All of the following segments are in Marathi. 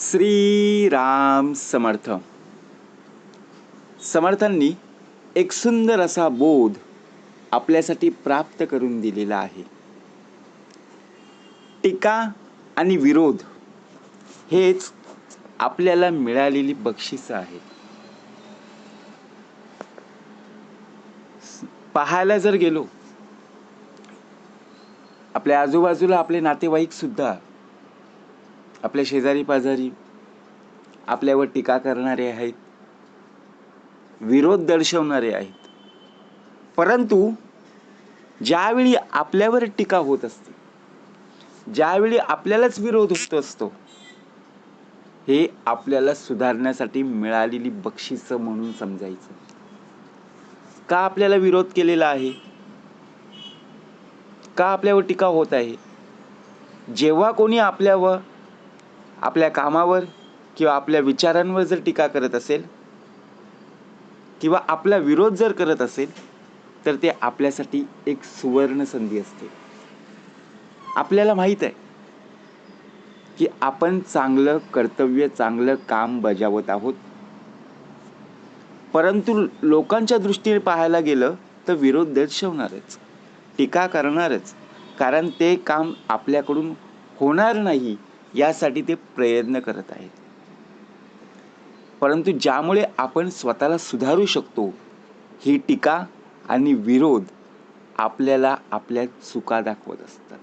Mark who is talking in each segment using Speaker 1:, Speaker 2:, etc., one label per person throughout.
Speaker 1: श्री राम समर्थ. समर्थांनी एक सुंदर असा बोध आपल्यासाठी प्राप्त करून दिलेला आहे. टीका आणि विरोध हेच आपल्याला मिळालेली बक्षिसं आहेत पाहायला जर गेलो आपल्या आजूबाजूला आपले नातेवाईक सुद्धा आपल्या शेजारी पाजारी आपल्यावर टीका करणारे आहेत विरोध दर्शवणारे आहेत. परंतु ज्यावेळी आपल्यावर टीका होत असते ज्यावेळी आपल्यालाच विरोध होत असतो हे आपल्याला सुधारण्यासाठी मिळालेली बक्षिसं म्हणून समजायचं. का आपल्याला विरोध केलेला आहे? का आपल्यावर टीका होत आहे? जेव्हा कोणी आपल्यावर आपल्या कामावर किंवा आपल्या विचारांवर जर टीका करत असेल किंवा आपला विरोध जर करत असेल तर ते आपल्यासाठी एक सुवर्ण संधी असते. आपल्याला माहीत आहे की आपण चांगलं कर्तव्य चांगलं काम बजावत आहोत. परंतु लोकांच्या दृष्टीने पाहायला गेलं तर विरोध दर्शवणारच टीका करणारच. कारण ते काम आपल्याकडून होणार नाही यासाठी ते प्रयत्न करत आहेत. परंतु ज्यामुळे आपण स्वतःला सुधारू शकतो ही टीका आणि विरोध आपल्याला आपल्या चुका दाखवत असतात.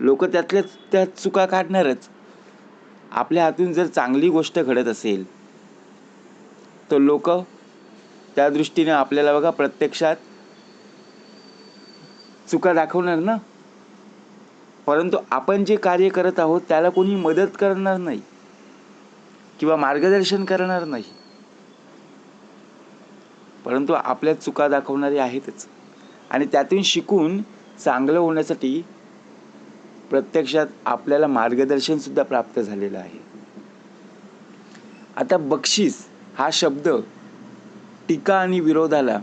Speaker 1: लोक त्यातल्या त्या चुका काढणारच. आपल्या हातून जर चांगली गोष्ट घडत असेल तर लोक त्या दृष्टीने आपल्याला बघा प्रत्यक्षात चुका दाखवणार ना? परंतु आपण जे कार्य करत आहोत त्याला कोणी मदत करणार नाही. किंवा मार्गदर्शन करणार नाही. परंतु आपल्या चुका दाखवणारे आहेतच. आणि त्यातून शिकून चांगलं होण्यासाठी प्रत्यक्षात आपल्याला मार्गदर्शनसुद्धा प्राप्त झालेलं आहे. आता बक्षीस हा शब्द टीका आणि विरोधाला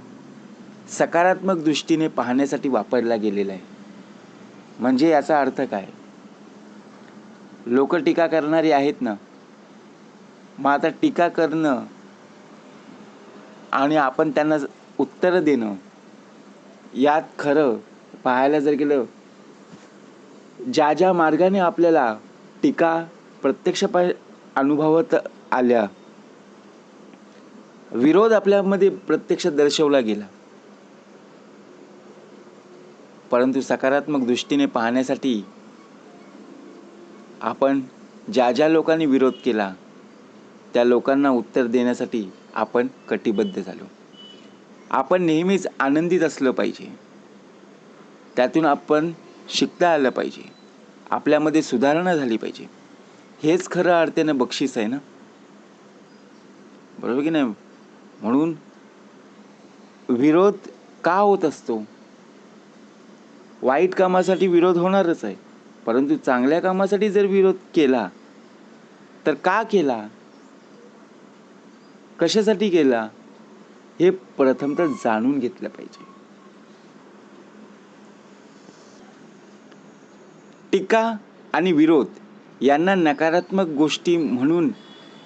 Speaker 1: सकारात्मक दृष्टीने पाहण्यासाठी वापरला गेलेला आहे. म्हणजे याचा अर्थ काय? लोक टीका करणारी आहेत ना? मग आता टीका करणं आणि आपण त्यांना उत्तरं देणं यात खरं पाहायला जर गेलं ज्या ज्या मार्गाने आपल्याला टीका प्रत्यक्ष अनुभवत आल्या विरोध आपल्यामध्ये प्रत्यक्ष दर्शवला गेला. परंतु सकारात्मक दृष्टीने पाहण्यासाठी आपण ज्या ज्या लोकांनी विरोध केला त्या लोकांना उत्तर देण्यासाठी आपण कटिबद्ध झालो. आपण नेहमीच आनंदित असलं पाहिजे. त्यातून आपण शिकता आलं पाहिजे. आपल्यामध्ये सुधारणा झाली पाहिजे. हेच खरं अर्थानं बक्षीस आहे ना? बरोबर की नाही? म्हणून विरोध का होत असतो? वाईट कामासाठी विरोध होणारच आहे. परंतु चांगल्या कामासाठी जर विरोध केला तर का केला? कशासाठी केला? हे प्रथमतः जाणून घेतलं पाहिजे. टीका आणि विरोध यांना नकारात्मक गोष्टी म्हणून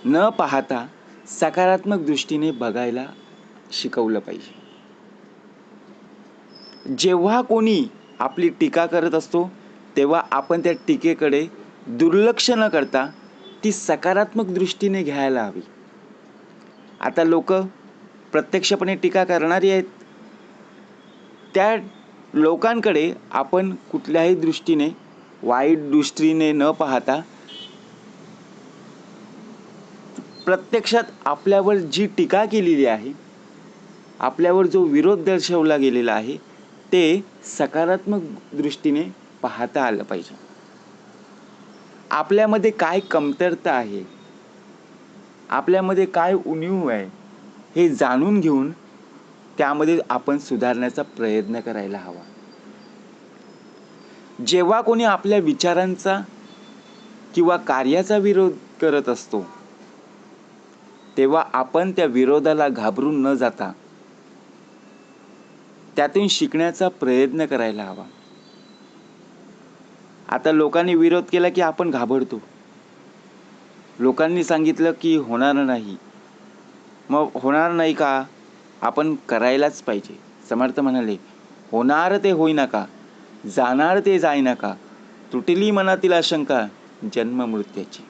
Speaker 1: न पाहता सकारात्मक दृष्टीने बघायला शिकवलं पाहिजे. जेव्हा कोणी आपली टीका करत असतो तेव्हा आपण त्या टीकेकडे दुर्लक्ष न करता ती सकारात्मक दृष्टीने घ्यायला हवी. आता लोक प्रत्यक्षपणे टीका करणारी आहेत. त्या लोकांकडे आपण कुठल्याही दृष्टीने वाईट दृष्टीने न पाहता प्रत्यक्षात आपल्यावर जी टीका केलेली आहे आपल्यावर जो विरोध दर्शवला गेलेला आहे ते सकारात्मक दृष्टीने पाहता आलं पाहिजे. आपल्यामध्ये काय कमतरता आहे? आपल्यामध्ये काय उणीव आहे? हे जाणून घेऊन त्यामध्ये आपण सुधारण्याचा प्रयत्न करायला हवा. जेव्हा कोणी आपल्या विचारांचा किंवा कार्याचा विरोध करत असतो तेव्हा आपण त्या विरोधाला घाबरून न जाता त्यातून शिकण्याचा प्रयत्न करायला हवा. आता लोकांनी विरोध केला की आपण घाबरतो. लोकांनी सांगितलं की होणार नाही. मग होणार नाही का? आपण करायलाच पाहिजे. समर्थ म्हणाले होणार ते होईनाका जाणार ते जाईना नका. तुटली मनातील आशंका जन्म मृत्याची.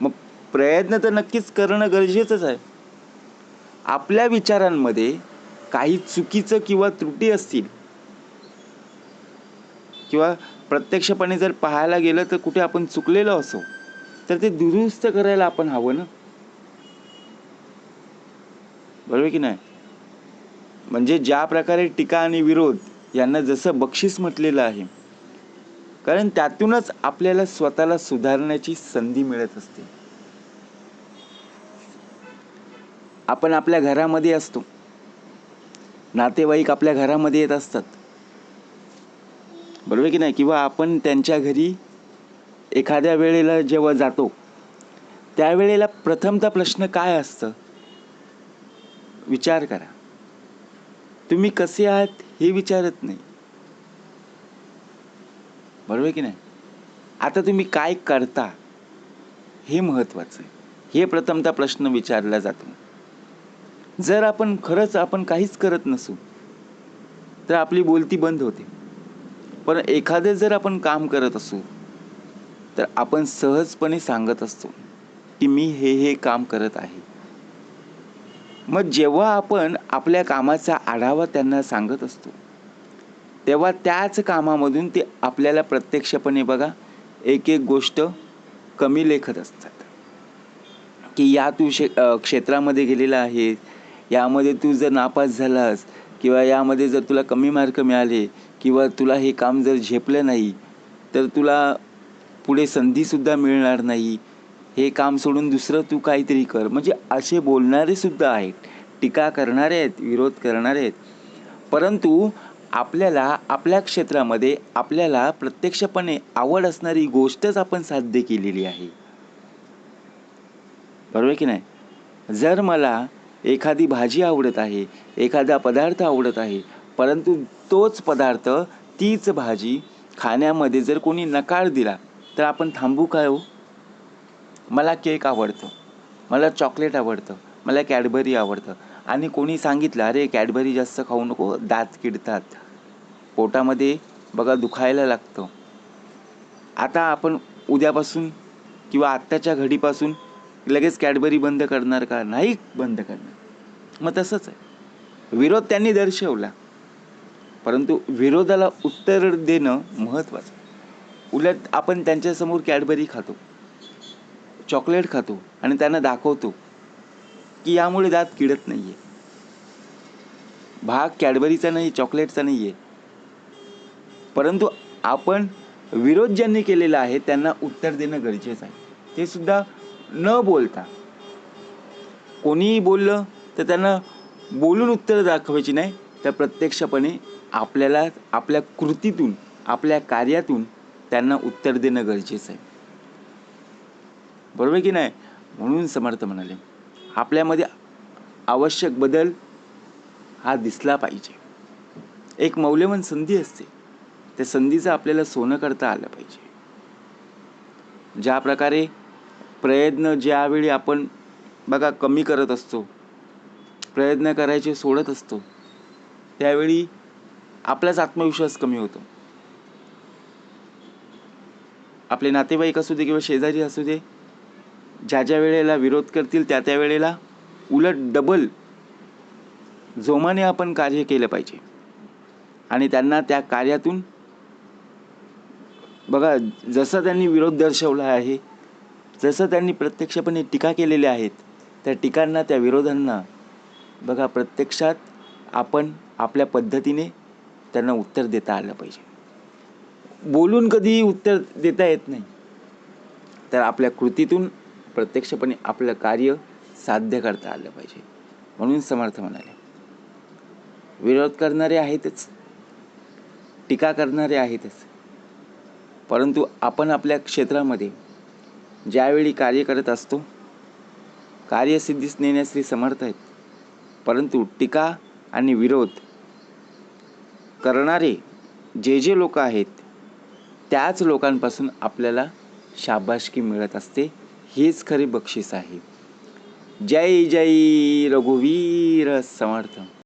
Speaker 1: मग प्रयत्न तर नक्कीच करणं गरजेचंच आहे. आपल्या विचारांमध्ये काही चुकीचं किंवा त्रुटी असतील किंवा प्रत्यक्षपणे जर पाहायला गेलं तर कुठे आपण चुकलेलो असो तर ते दुरुस्त करायला आपण हवं ना? बरोबर की नाही? म्हणजे ज्या प्रकारे टीका आणि विरोध यांना जसं बक्षीस म्हटलेलं आहे कारण त्यातूनच आपल्याला स्वतःला सुधारण्याची संधी मिळत असते. आपण आपल्या घरामध्ये असतो. नातेवाईक आपल्या घरामध्ये येत असतात. बरोबर की नाही? किंवा आपण त्यांच्या घरी एखाद्या वेळेला जेव्हा जातो त्यावेळेला प्रथमता प्रश्न काय असतं? विचार करा. तुम्ही कसे आहात हे विचारत नाही. बरोबर की नाही? आता तुम्ही काय करता हे महत्वाचं आहे. हे प्रथमता प्रश्न विचारला जातो. जर आपण खरंच आपण काहीच करत नसू तर आपली बोलती बंद होते. पण एखादे जर आपण काम करत असू तर आपण सहजपणे सांगत असतो की मी हे हे काम करत आहे. मग जेव्हा आपण आपल्या कामाचा आढावा त्यांना सांगत असतो तेव्हा त्याच कामामधून ते आपल्याला प्रत्यक्षपणे बघा एक एक गोष्ट कमी लेखत असतात. की या तू शे क्षेत्रामध्ये गेलेला आहे यामध्ये तू जर नापास झालास किंवा यामध्ये जर तुला कमी मार्क मिळाले किंवा तुला हे काम जर झेपलं नाही तर तुला पुढे संधीसुद्धा मिळणार नाही. हे काम सोडून दुसरं तू काहीतरी कर. म्हणजे असे बोलणारेसुद्धा आहेत. टीका करणारे आहेत विरोध करणारे आहेत. परंतु आपल्याला आपल्या क्षेत्रामध्ये आपल्याला प्रत्यक्षपणे आवड असणारी गोष्टच आपण साध्य केलेली आहे. बरोबर की नाही? जर मला एखादी भाजी आवडत आहे एखादा पदार्थ आवडत आहे परंतु तोच पदार्थ तीच भाजी खाण्यामध्ये जर कोणी नकार दिला तर आपण थांबू काय हो? मला केक आवडतं मला चॉकलेट आवडतं मला कॅडबरी आवडतं. आणि कोणी सांगितलं अरे कॅडबरी जास्त खाऊ नको दात किडतात. पोटामध्ये बघा दुखायला लागतं. आता आपण उद्यापासून किंवा आत्ताच्या घडीपासून लगेच कॅडबरी बंद करणार का? नाही बंद करणार. मग तसंच आहे. विरोध त्यांनी दर्शवला. परंतु विरोधाला उत्तर देणं महत्त्वाचं उलट आपण त्यांच्यासमोर कॅडबरी खातो चॉकलेट खातो आणि त्यांना दाखवतो की यामुळे दात किडत नाही आहे भाग कॅडबरीचा नाही चॉकलेटचा नाही आहे परंतु आपण विरोध ज्यांनी केलेला आहे त्यांना उत्तर देणं गरजेचं आहे. ते सुद्धा न बोलता. कोणीही बोललं तर त्यांना बोलून उत्तरं दाखवायची नाही. तर प्रत्यक्षपणे आपल्याला आपल्या कृतीतून आपल्या कार्यातून त्यांना उत्तर देणं गरजेचं आहे. बरोबर की नाही? म्हणून समर्थ म्हणाले. आपल्यामध्ये आवश्यक बदल हा दिसला पाहिजे. एक मौल्यवान संधी असते. त्या संधीचं आपल्याला सोनं करता आलं पाहिजे. ज्या प्रकारे प्रयत्न ज्यावेळी आपण बघा कमी करत असतो प्रयत्न करायचे सोडत असतो त्यावेळी आपलाच आत्मविश्वास कमी होतो. आपले नातेवाईक असू दे किंवा शेजारी असू दे ज्या ज्या वेळेला विरोध करतील त्या त्या वेळेला उलट डबल जोमाने आपण कार्य केलं पाहिजे. आणि त्यांना त्या कार्यातून बघा जसं त्यांनी विरोध दर्शवला आहे जसं त्यांनी प्रत्यक्षपणे टीका केलेल्या आहेत त्या टीकांना त्या विरोधांना बघा प्रत्यक्षात आपण आपल्या पद्धतीने त्यांना उत्तर देता आलं पाहिजे. बोलून कधीही उत्तर देता येत नाही. तर आपल्या कृतीतून प्रत्यक्षपणे आपलं कार्य साध्य करता आलं पाहिजे. म्हणून समर्थ म्हणाले. विरोध करणारे आहेतच. टीका करणारे आहेतच. परंतु आपण आपल्या क्षेत्रामध्ये ज्यावेळी कार्य करत असतो कार्यसिद्धीस नेण्यास ते समर्थ आहेत. परंतु टीका आणि विरोध करणारे जे जे लोक आहेत त्याच लोकांपासून आपल्याला शाबासकी मिळत असते हेच खरे बक्षीस आहे. जय जय रघुवीर समर्थ.